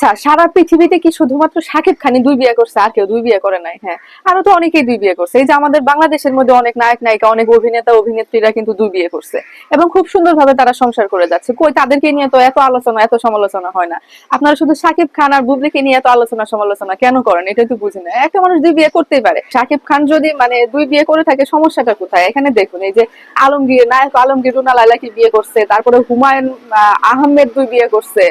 আচ্ছা সারা পৃথিবীতে কি শুধুমাত্র সাকিব খানই দুই বিয়ে করছে? আর কেউ দুই বিয়ে করে নাই হ্যাঁ। আরও তো অনেকেই দুই বিয়ে করছে। এই যে আমাদের বাংলাদেশের মধ্যে অনেক নায়ক নায়িকা অনেক অভিনেতা অভিনেত্রীরা কিন্তু দুই বিয়ে করছে। এবং খুব সুন্দরভাবে তারা সংসার করে যাচ্ছে। কই তাদেরকে নিয়ে তো এত আলোচনা এত সমালোচনা হয় না। আপনারা শুধু সাকিব খান আর বুবলিকে নিয়ে এত আলোচনা সমালোচনা কেন করেন? এটা তো বুঝি না। একটা মানুষ দুই বিয়ে করতেই পারে। সাকিব খান যদি মানে দুই বিয়ে করে থাকে সমস্যাটা কোথায়? এখানে দেখুন এই যে আলমগীর নায়ক আলমগীর রুনা লাইলাকে বিয়ে করছে তারপরে হুমায়ুন আহ, আহমেদ দুই বিয়ে করছে।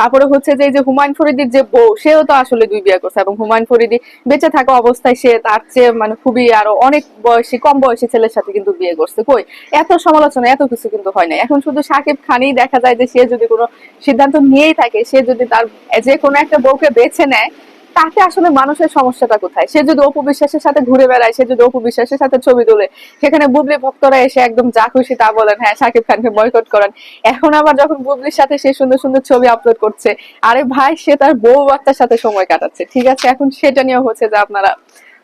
তারপরে হচ্ছে যে যে হুমায়ুন ফরিদির যে বউ, সেও তো আসলে দুই বিয়ে করছে এবং হুমায়ুন ফরিদি বেঁচে থাকা অবস্থায় সে তার চেয়ে মানে খুবই আরও অনেক বয়সী, কম বয়সী ছেলের সাথে কিন্তু বিয়ে করছে। কই? এত সমালোচনা, এত কিছু কিন্তু হয় না এখন শুধু সাকিব খানই দেখা যায় যে, সে যদি কোনো সিদ্ধান্ত নিয়েই থাকে, সে যদি তার যে কোনো একটা বউকে বেছে নেয় তাতে আসলে মানুষের সমস্যাটা কোথায়? সে যদি অপবিশ্বাসের সাথে ঘুরে বেড়ায়, সে যদি অপবিশ্বাসের সাথে ছবি তোলে, সেখানে বুবলি ভক্তরা এসে একদম যা খুশি তা বলেন হ্যাঁ সাকিব খানকে বয়কট করেন। এখন আবার যখন বুবলির সাথে সে সুন্দর সুন্দর ছবি আপলোড করছে, আরে ভাই, সে তার বউ বাচ্চার সাথে সময় কাটাচ্ছে, ঠিক আছে? এখন সেটা নিয়ে হচ্ছে যে আপনারা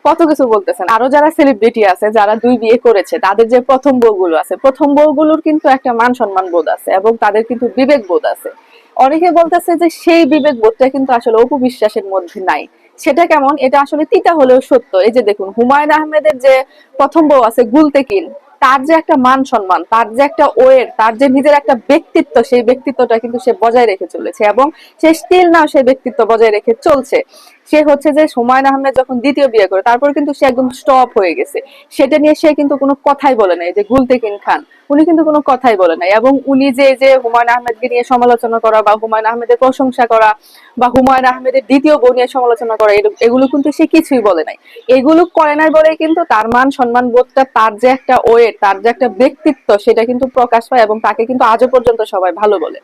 কত কিছু বলতেছেন আরও যারা সেলিব্রিটি আছে, যারা দুই বিয়ে করেছে, তাদের যে প্রথম বউগুলো আছে, প্রথম বউগুলোর কিন্তু একটা মান সম্মান বোধ আছে এবং তাদের কিন্তু বিবেক বোধ আছে। অনেকে বলতেছে যে সেই বিবেক বোধটা কিন্তু আসলে অপবিশ্বাসের মধ্যে নাই। সেটা কেমন? এটা আসলে তিতা হলেও সত্য। এই যে দেখুন, হুমায়ুন আহমেদের যে প্রথম বউ আছে গুলতেকিন তার যে একটা মান সম্মান, তার যে একটা ওয়ের, তার যে নিজের একটা ব্যক্তিত্ব, সেই ব্যক্তিত্বটা কিন্তু সে বজায় রেখে চলেছে এবং সে স্টিল নাও সেই ব্যক্তিত্ব বজায় রেখে চলছে। সে হচ্ছে যে হুমায়ুন আহমেদ যখন দ্বিতীয় বিয়ে করে, তারপর কিন্তু সে একদম স্টপ হয়ে গেছে। সেটা নিয়ে সে কিন্তু কোনো কথাই বলে নাই যে গুলতেকিন খান। উনি কিন্তু কোনো কথাই বলে নাই এবং উনি যে যে হুমায়ুন আহমেদকে নিয়ে সমালোচনা করা বা হুমায়ুন আহমেদের প্রশংসা করা বা হুমায়ুন আহমেদের দ্বিতীয় বউ নিয়ে সমালোচনা করা এগুলো কিন্তু সে কিছুই বলে নাই। এগুলো করে নাই বলে কিন্তু তার মান সম্মান বোধটা, তার যে একটা ওয়েট তার যে একটা ব্যক্তিত্ব সেটা কিন্তু প্রকাশ পায় এবং তাকে কিন্তু আজও পর্যন্ত সবাই ভালো বলে।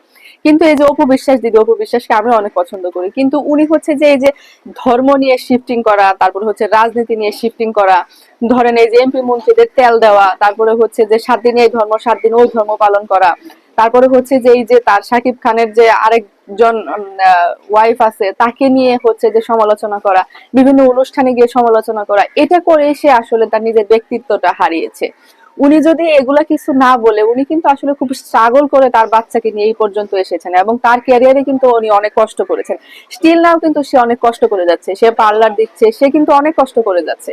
কিন্তু এই যে অপু বিশ্বাস দিদি, অপু বিশ্বাসকে আমরা অনেক পছন্দ করি। কিন্তু উনি হচ্ছে যে এই যে ধর্ম নিয়ে শিফটিং করা, তারপর হচ্ছে রাজনীতি নিয়ে শিফটিং করা, ধরেন এই যে এমপি মন্ত্রীদের তেল দেওয়া, তারপরে হচ্ছে যে সাত দিন এই ধর্ম, সাত দিন ওই ধর্ম পালন করা, তারপরে হচ্ছে যে এই যে তার সাকিব খানের যে আরেকজন ওয়াইফ আছে, তাকে নিয়ে হচ্ছে যে সমালোচনা করা, বিভিন্ন অনুষ্ঠানে গিয়ে সমালোচনা করা, এটা করে সে আসলে তার নিজের ব্যক্তিত্বটা হারিয়েছে। উনি যদি এগুলা কিছু না বলে, উনি কিন্তু আসলে খুব স্ট্রাগল করে তার বাচ্চাকে নিয়ে এই পর্যন্ত এসেছেন এবং তার ক্যারিয়ারে কিন্তু উনি অনেক কষ্ট করেছেন। স্টিল নাও কিন্তু সে অনেক কষ্ট করে যাচ্ছে, সে পার্লার দিচ্ছে, সে কিন্তু অনেক কষ্ট করে যাচ্ছে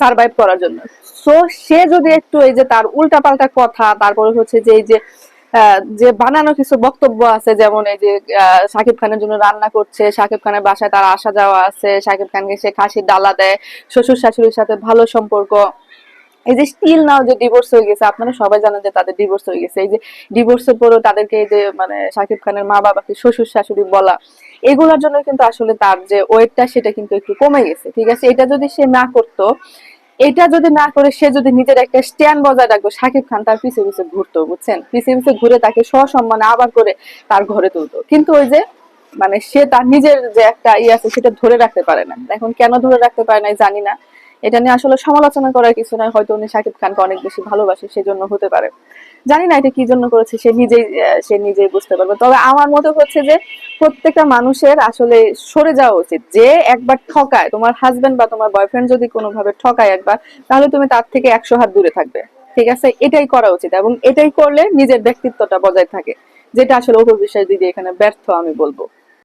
সার্ভাইভ করার জন্য। সো সে যদি একটু এই যে তার উল্টাপাল্টা কথা, তারপরে হচ্ছে যে এই যে যে বানানো কিছু বক্তব্য আছে, যেমন এই যে শাকিব খানের জন্য রান্না করছে শাকিব খানের বাসায় তার আসা যাওয়া আছে শাকিব খানকে সে খাসির ডালা দেয় শ্বশুর শাশুড়ির সাথে ভালো সম্পর্ক। এই যে স্টিল নাও যে ডিভোর্স হয়ে গেছে, আপনারা সবাই জানেন যে তাদের ডিভোর্স হয়ে গেছে। এই যে ডিভোর্সের পরেও তাদেরকে এই যে মানে শাকিব খানের মা বাবাকে শ্বশুর শাশুড়ি বলা, এগুলোর জন্য কিন্তু আসলে তার যে ওয়েটটা সেটা কিন্তু একটু কমে গেছে, ঠিক আছে? এটা যদি সে না করতো, এটা যদি না করে সে যদি নিজের একটা স্ট্যান্ড বজায় রাখতো, শাকিব খান তার পিছে পিছে ঘুরতো, বুঝছেন? পিছে পিছে ঘুরে তাকে সসম্মানে আবার করে তার ঘরে তুলতো। কিন্তু ওই যে মানে সে তার নিজের যে একটা ইয়ে আছে, সেটা ধরে রাখতে পারে না। এখন কেন ধরে রাখতে পারে না জানি না। এটা নিয়ে আসলে সমালোচনা করার কিছু নয় হয়তো উনি শাকিব খানকে অনেক বেশি ভালোবাসে, সেজন্য হতে পারে। জানি না এটা কি জন্য করেছে, সে নিজেই সে নিজেই বুঝতে পারবে। তবে আমার মতে হচ্ছে যে, প্রত্যেকটা মানুষের আসলে সরে যাওয়া উচিত। যে একবার ঠকায়, তোমার হাজবেন্ড বা তোমার বয়ফ্রেন্ড যদি কোনোভাবে ঠকায় একবার, তাহলে তুমি তার থেকে একশো হাত দূরে থাকবে। ঠিক আছে? এটাই করা উচিত এবং এটাই করলে নিজের ব্যক্তিত্বটা বজায় থাকে। যেটা আসলে অপবিশ্বাস দিদি এখানে ব্যর্থ আমি বলব।